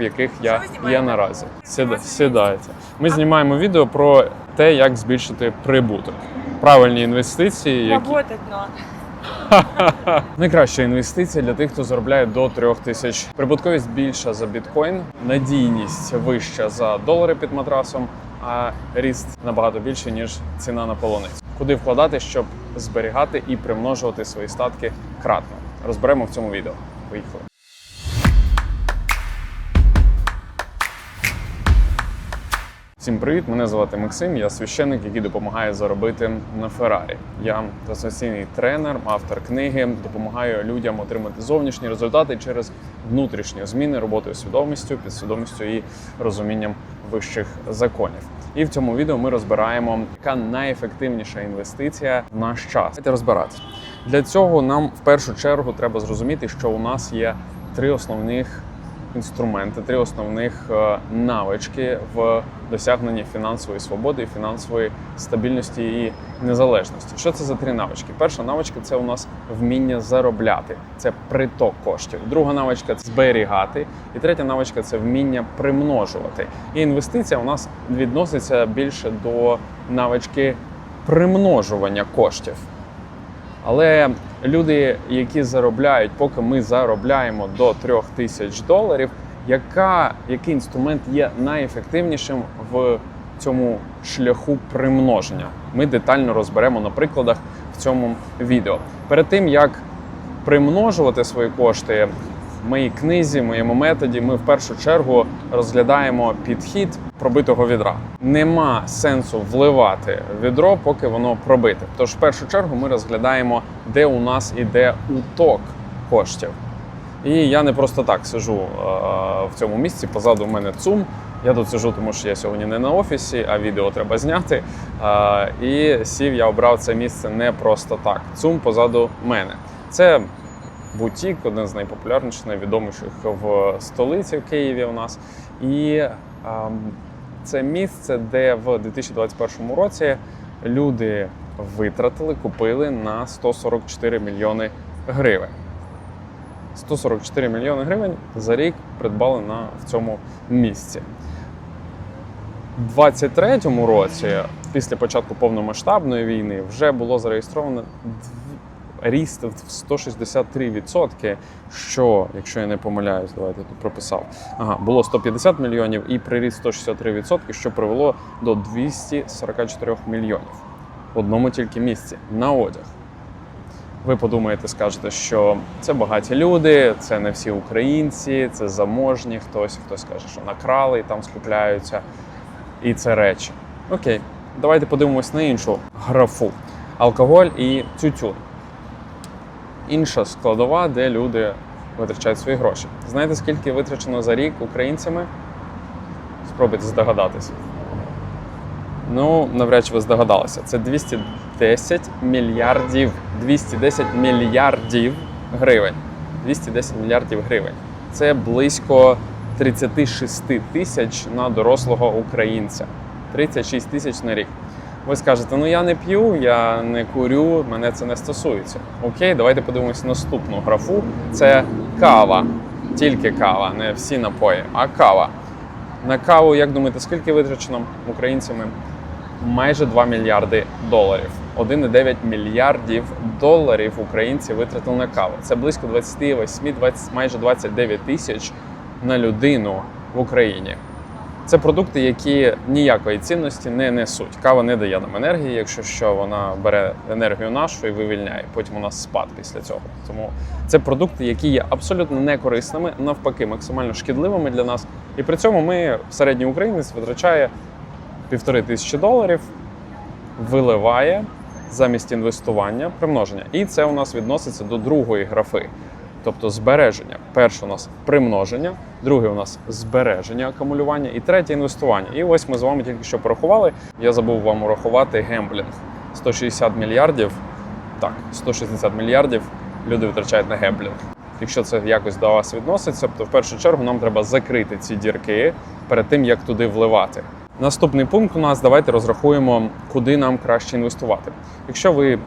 в яких я є наразі. Сіда, сідайте. Ми знімаємо відео про те, як збільшити прибуток. Правильні інвестиції, які Работать надо. Найкраща інвестиція для тих, хто заробляє до 3 тисяч. Прибутковість більша за біткоін, надійність вища за долари під матрасом, а ріст набагато більший, ніж ціна на полуниць. Куди вкладати, щоб зберігати і примножувати свої статки кратно? Розберемо в цьому відео. Поїхали. Всім привіт! Мене звати Максим. Я священник, який допомагає заробити на Феррарі. Я трансформаційний тренер, автор книги, допомагаю людям отримати зовнішні результати через внутрішні зміни роботою свідомістю, підсвідомістю і розумінням вищих законів. І в цьому відео ми розбираємо, яка найефективніша інвестиція в наш час. Давайте розбиратися. Для цього нам в першу чергу треба зрозуміти, що у нас є три основних інструменти, три основних е, навички в досягненні фінансової свободи, фінансової стабільності і незалежності. Що це за три навички? Перша навичка це у нас вміння заробляти, це приток коштів. Друга навичка це зберігати, і третя навичка це вміння примножувати. І інвестиція у нас відноситься більше до навички примножування коштів. Але люди, які заробляють, поки ми заробляємо до 3 тисяч доларів, яка, який інструмент є найефективнішим в цьому шляху примноження? Ми детально розберемо на прикладах в цьому відео. Перед тим як примножувати свої кошти, в моїй книзі, в моєму методі, ми в першу чергу розглядаємо підхід пробитого відра. Нема сенсу вливати відро, поки воно пробите. Тож, в першу чергу, ми розглядаємо, де у нас іде уток коштів. І я не просто так сижу е, в цьому місці. Позаду в мене ЦУМ. Я тут сижу, тому що я сьогодні не на офісі, а відео треба зняти. Е, і сів я обрав це місце не просто так. ЦУМ позаду мене. Це бутік, один з найпопулярніших, найвідоміших в столиці в Києві у нас. І ем, це місце, де в 2021 році люди витратили, купили на 144 мільйони гривень. 144 мільйони гривень за рік придбали на в цьому місці. У 23-му році, після початку повномасштабної війни, вже було зареєстровано ріст в 163%, що, якщо я не помиляюсь, давайте тут прописав. Ага, було 150 мільйонів і приріст 163%, що привело до 244 мільйонів в одному тільки місці на одяг. Ви подумаєте, скажете, що це багаті люди, це не всі українці, це заможні, хтось, хтось каже, що накрали і там скупляються. І це речі. Окей, давайте подивимось на іншу графу: алкоголь і тютюн. Інша складова, де люди витрачають свої гроші. Знаєте, скільки витрачено за рік українцями? Спробуйте здогадатися. Ну, навряд чи ви здогадалися. Це 210 мільярдів. 210 мільярдів гривень. 210 мільярдів гривень. Це близько 36 тисяч на дорослого українця. 36 тисяч на рік. Ви скажете, ну я не п'ю, я не курю, мене це не стосується. Окей, давайте подивимось наступну графу. Це кава. Тільки кава, не всі напої, а кава. На каву, як думаєте, скільки витрачено українцями? Майже 2 мільярди доларів. 1,9 мільярдів доларів українці витратили на каву. Це близько 28, 20, майже 29 тисяч на людину в Україні. Це продукти, які ніякої цінності не несуть. Кава не дає нам енергії, якщо що, вона бере енергію нашу і вивільняє. Потім у нас спад після цього. Тому це продукти, які є абсолютно некорисними, навпаки, максимально шкідливими для нас. І при цьому ми середній українець витрачає півтори тисячі доларів, виливає замість інвестування примноження. І це у нас відноситься до другої графи. Тобто збереження. Перше у нас примноження, друге у нас збереження акумулювання, і третє інвестування. І ось ми з вами тільки що порахували. Я забув вам урахувати гемблінг. 160 мільярдів. Так, 160 мільярдів люди витрачають на гемблінг. Якщо це якось до вас відноситься, то в першу чергу нам треба закрити ці дірки перед тим, як туди вливати. Наступний пункт у нас давайте розрахуємо, куди нам краще інвестувати. Якщо ви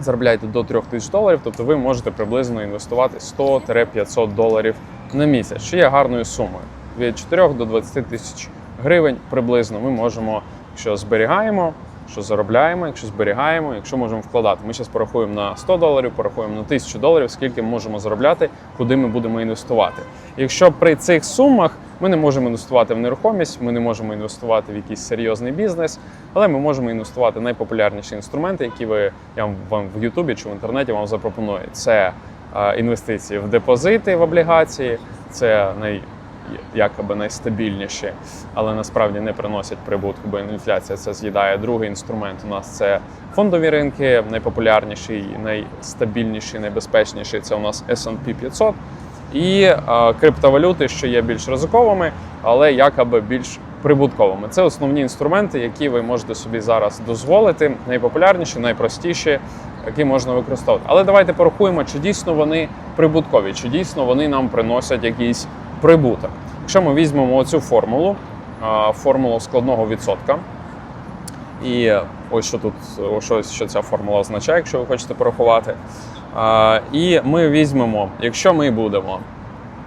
заробляєте до 3 тисяч доларів, тобто ви можете приблизно інвестувати 100-500 доларів на місяць, що є гарною сумою. від 4 до 20 тисяч гривень приблизно ми можемо, якщо зберігаємо, що заробляємо, якщо зберігаємо, якщо можемо вкладати. Ми зараз порахуємо на 100 доларів, порахуємо на 1000 доларів, скільки ми можемо заробляти, куди ми будемо інвестувати. Якщо при цих сумах ми не можемо інвестувати в нерухомість, ми не можемо інвестувати в якийсь серйозний бізнес, але ми можемо інвестувати в найпопулярніші інструменти, які ви я вам- в Ютубі чи в інтернеті вам запропоную. Це е, інвестиції в депозити, в облігації, це най якоби найстабільніші, але насправді не приносять прибутку, бо інфляція це з'їдає. Другий інструмент у нас це фондові ринки, найпопулярніший, найстабільніший, найбезпечніший це у нас S&P 500. І е, криптовалюти, що є більш ризиковими, але якоби більш прибутковими. Це основні інструменти, які ви можете собі зараз дозволити, найпопулярніші, найпростіші, які можна використовувати. Але давайте порахуємо, чи дійсно вони прибуткові, чи дійсно вони нам приносять якийсь прибуток. Якщо ми візьмемо оцю формулу, формулу складного відсотка, і ось що тут, ось ось що ця формула означає, якщо ви хочете порахувати. І ми візьмемо, якщо ми будемо,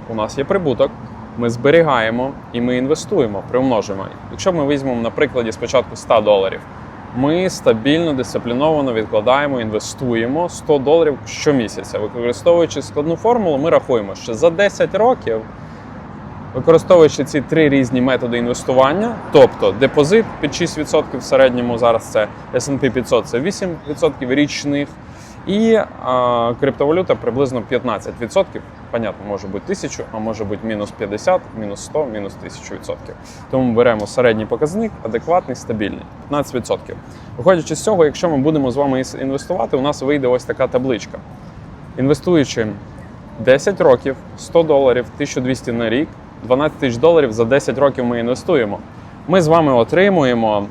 у нас є прибуток, ми зберігаємо і ми інвестуємо, примножимо. Якщо ми візьмемо на прикладі спочатку 100 доларів, ми стабільно, дисципліновано відкладаємо, інвестуємо 100 доларів щомісяця. Використовуючи складну формулу, ми рахуємо, що за 10 років, використовуючи ці три різні методи інвестування, тобто депозит під 6% в середньому зараз це S&P 500 це 8% річних, і а, криптовалюта приблизно 15%. Понятно, може бути 1000, а може бути мінус 50, мінус 100, мінус 1000%. Тому беремо середній показник, адекватний, стабільний 15%. Виходячи з цього, якщо ми будемо з вами інвестувати, у нас вийде ось така табличка. Інвестуючи 10 років, 100 доларів, 1200 на рік, 12 тисяч доларів за 10 років ми інвестуємо. Ми з вами отримуємо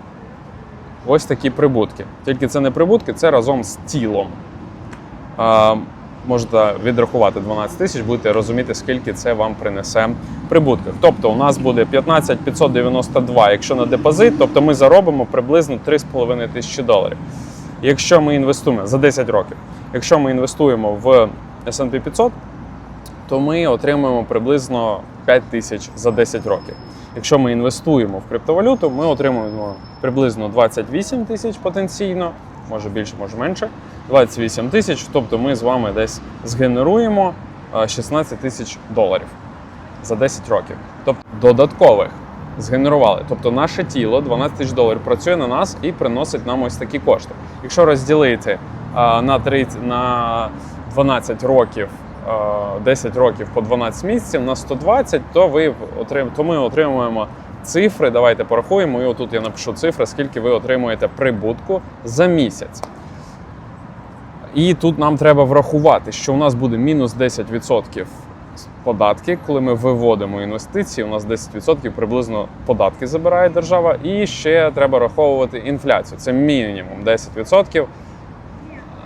ось такі прибутки. Тільки це не прибутки, це разом з тілом. А, можете відрахувати 12 тисяч, будете розуміти, скільки це вам принесе прибутків. Тобто у нас буде 15 592, якщо на депозит, тобто ми заробимо приблизно 3,5 тисячі доларів. Якщо ми інвестуємо за 10 років, якщо ми інвестуємо в S&P 500, то ми отримуємо приблизно 5 тисяч за 10 років. Якщо ми інвестуємо в криптовалюту, ми отримуємо приблизно 28 тисяч потенційно, може більше, може менше. 28 тисяч, тобто ми з вами десь згенеруємо е, 16 тисяч доларів за 10 років. Тобто додаткових згенерували. Тобто наше тіло 12 тисяч доларів працює на нас і приносить нам ось такі кошти. Якщо розділити е, на 30, на 12 років. Е, 10 років по 12 місяців на 120, то ви отрим... то ми отримуємо цифри. Давайте порахуємо. І отут я напишу цифри, скільки ви отримуєте прибутку за місяць. І тут нам треба врахувати, що у нас буде мінус 10% податки, коли ми виводимо інвестиції. У нас 10% приблизно податки забирає держава, і ще треба раховувати інфляцію. Це мінімум 10%.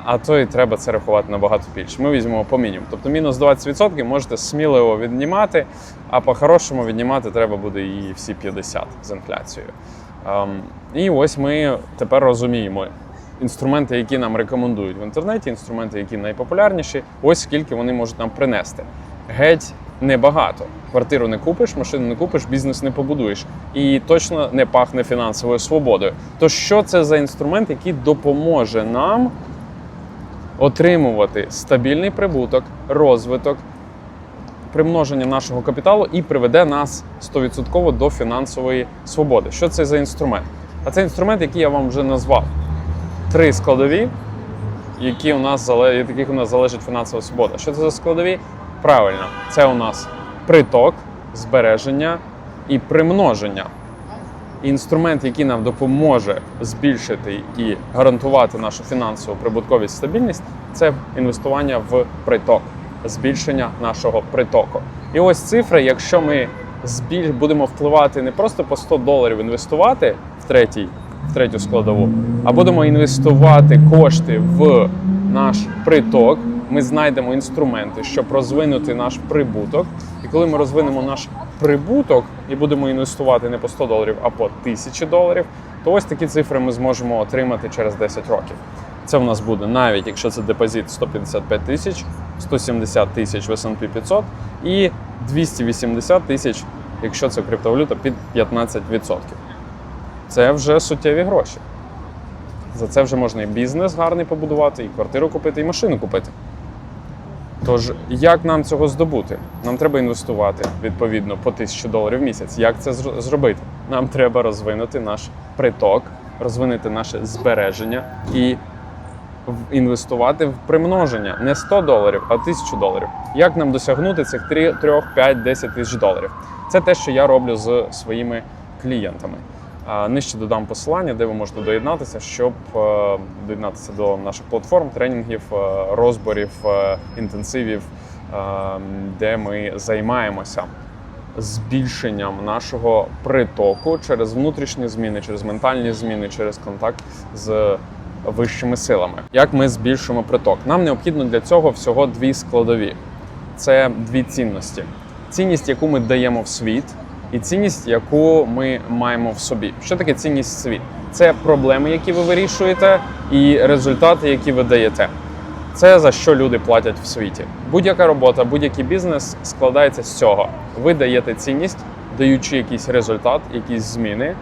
А то і треба це рахувати набагато більше. Ми візьмемо по мінімуму. Тобто мінус 20% можете сміливо віднімати, а по-хорошому віднімати треба буде і всі 50 з інфляцією. Ем, і ось ми тепер розуміємо інструменти, які нам рекомендують в інтернеті, інструменти, які найпопулярніші, ось скільки вони можуть нам принести. Геть небагато. Квартиру не купиш, машину не купиш, бізнес не побудуєш. І точно не пахне фінансовою свободою. То що це за інструмент, який допоможе нам отримувати стабільний прибуток, розвиток, примноження нашого капіталу і приведе нас 100% до фінансової свободи. Що це за інструмент? А це інструмент, який я вам вже назвав. Три складові, які у нас від яких у нас залежить фінансова свобода. Що це за складові? Правильно, це у нас приток, збереження і примноження. Інструмент, який нам допоможе збільшити і гарантувати нашу фінансову прибутковість стабільність, це інвестування в приток, збільшення нашого притоку. І ось цифри, якщо ми збіль... будемо впливати не просто по 100 доларів інвестувати в третій, в третю складову, а будемо інвестувати кошти в наш приток. Ми знайдемо інструменти, щоб розвинути наш прибуток. І коли ми розвинемо наш прибуток і будемо інвестувати не по 100 доларів, а по 1000 доларів, то ось такі цифри ми зможемо отримати через 10 років. Це в нас буде навіть якщо це депозит 155 тисяч, 170 тисяч в S&P 500 і 280 тисяч якщо це криптовалюта під 15%. Це вже суттєві гроші. За це вже можна і бізнес гарний побудувати, і квартиру купити, і машину купити. Тож, як нам цього здобути? Нам треба інвестувати відповідно по 1000 доларів в місяць. Як це зробити? Нам треба розвинути наш приток, розвинути наше збереження і інвестувати в примноження не 100 доларів, а 1000 доларів. Як нам досягнути цих 3, 3 5, 10 тисяч доларів? Це те, що я роблю з своїми клієнтами. Нижче додам посилання, де ви можете доєднатися, щоб е, доєднатися до наших платформ, тренінгів, е, розборів, е, інтенсивів, де ми займаємося збільшенням нашого притоку через внутрішні зміни, через ментальні зміни, через контакт з вищими силами. Як ми збільшуємо приток? Нам необхідно для цього всього дві складові: це дві цінності: цінність, яку ми даємо в світ, і цінність, яку ми маємо в собі. Що таке цінність світ? Це проблеми, які ви вирішуєте, і результати, які ви даєте. Це за що люди платять в світі. Будь-яка робота, будь-який бізнес складається з цього. Ви даєте цінність, даючи якийсь результат, якісь зміни,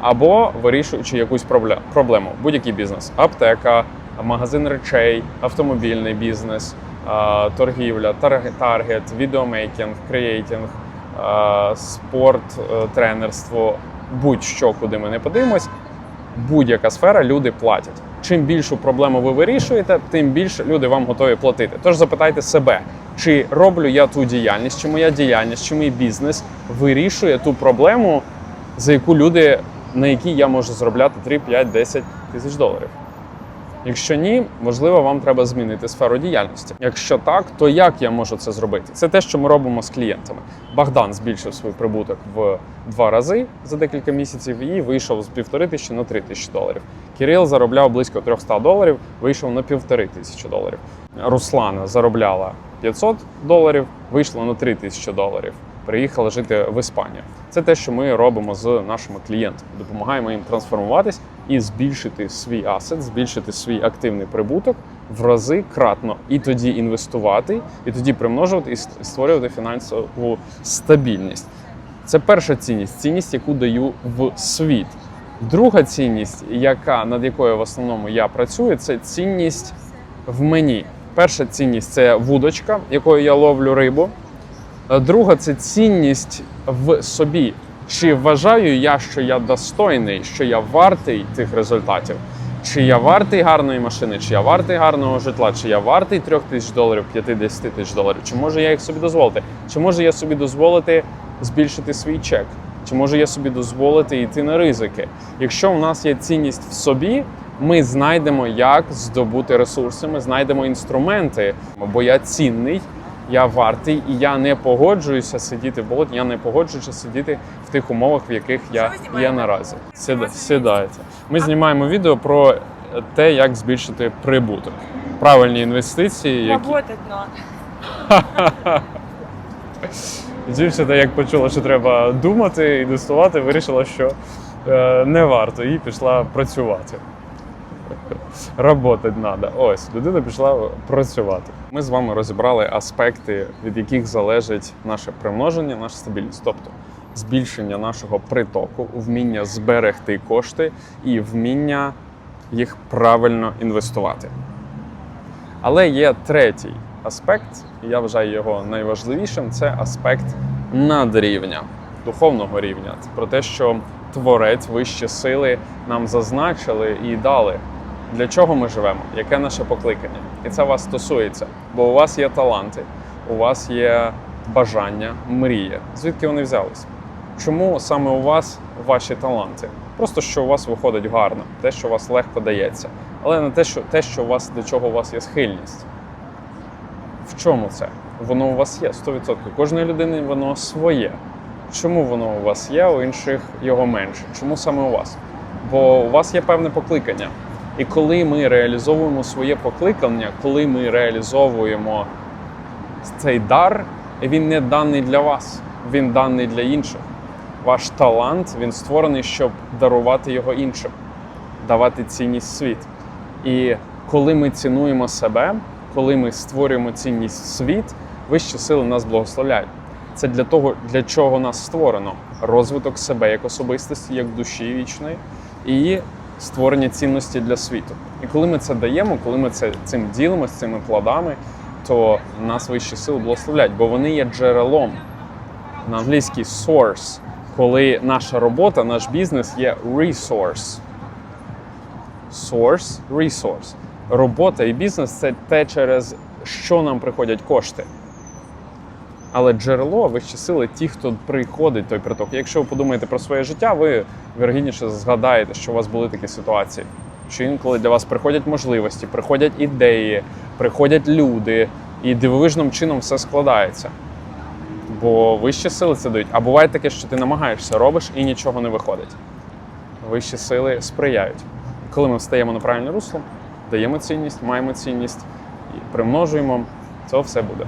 або вирішуючи якусь проблему. Будь-який бізнес, аптека, магазин речей, автомобільний бізнес, торгівля, тарг- таргет, відеомейкінг, креатинг, а, спорт, е, тренерство, будь-що, куди ми не подивимось, будь-яка сфера люди платять. Чим більшу проблему ви вирішуєте, тим більше люди вам готові платити. Тож запитайте себе, чи роблю я ту діяльність, чи моя діяльність, чи мій бізнес вирішує ту проблему, за яку люди, на якій я можу заробляти 3, 5, 10 тисяч доларів. Якщо ні, можливо, вам треба змінити сферу діяльності. Якщо так, то як я можу це зробити? Це те, що ми робимо з клієнтами. Богдан збільшив свій прибуток в два рази за декілька місяців і вийшов з півтори тисячі на три тисячі доларів. Кирил заробляв близько 300 доларів, вийшов на півтори тисячі доларів. Руслана заробляла 500 доларів, вийшла на 3 тисячі доларів. Приїхала жити в Іспанію. Це те, що ми робимо з нашими клієнтами. Допомагаємо їм трансформуватись і збільшити свій асет, збільшити свій активний прибуток в рази кратно, і тоді інвестувати, і тоді примножувати і створювати фінансову стабільність. Це перша цінність, цінність, яку даю в світ. Друга цінність, яка над якою в основному я працюю, це цінність в мені. Перша цінність це вудочка, якою я ловлю рибу. Друга це цінність в собі. Чи вважаю я, що я достойний, що я вартий тих результатів? Чи я вартий гарної машини, чи я вартий гарного житла, чи я вартий 3 тисяч доларів, 50 тисяч доларів? Чи можу я їх собі дозволити? Чи можу я собі дозволити збільшити свій чек? Чи можу я собі дозволити йти на ризики? Якщо у нас є цінність в собі, ми знайдемо, як здобути ресурси, ми знайдемо інструменти, бо я цінний, я вартий, і я не погоджуюся сидіти в болоті, я не погоджуюся сидіти в тих умовах, в яких я є наразі. Сіда, сідайте. Ми знімаємо відео про те, як збільшити прибуток. Правильні інвестиції, які надо. Дівчина, як почула, що треба думати, інвестувати, вирішила, що е, не варто, і пішла працювати. Работать треба. Ось, людина пішла працювати. Ми з вами розібрали аспекти, від яких залежить наше примноження, наша стабільність. Тобто збільшення нашого притоку, вміння зберегти кошти і вміння їх правильно інвестувати. Але є третій аспект, і я вважаю його найважливішим це аспект надрівня, духовного рівня. Про те, що творець, вищі сили нам зазначили і дали, для чого ми живемо, яке наше покликання. І це вас стосується, бо у вас є таланти, у вас є бажання, мрії. Звідки вони взялись? Чому саме у вас ваші таланти? Просто що у вас виходить гарно, те, що у вас легко дається, але не те, що те, що у вас до чого у вас є схильність. В чому це? Воно у вас є 100%. Кожної людини воно своє. Чому воно у вас є, у інших його менше? Чому саме у вас? Бо у вас є певне покликання. І коли ми реалізовуємо своє покликання, коли ми реалізовуємо цей дар, він не даний для вас, він даний для інших. Ваш талант він створений, щоб дарувати його іншим, давати цінність світ. І коли ми цінуємо себе, коли ми створюємо цінність світ, вищі сили нас благословляють. це для того, для чого нас створено: розвиток себе як особистості, як душі вічної, і створення цінності для світу. І коли ми це даємо, коли ми це цим ділимося, цими плодами, то нас вищі сили благословлять, бо вони є джерелом на англійській source, коли наша робота, наш бізнес є resource. Source, resource. Робота і бізнес це те, через що нам приходять кошти. Але джерело, вищі сили, ті, хто приходить той приток. Якщо ви подумаєте про своє життя, ви вірогідніше згадаєте, що у вас були такі ситуації. Що інколи для вас приходять можливості, приходять ідеї, приходять люди, і дивовижним чином все складається. Бо вищі сили це дають. А буває таке, що ти намагаєшся, робиш і нічого не виходить. Вищі сили сприяють. Коли ми встаємо на правильне русло, даємо цінність, маємо цінність і примножуємо, це все буде.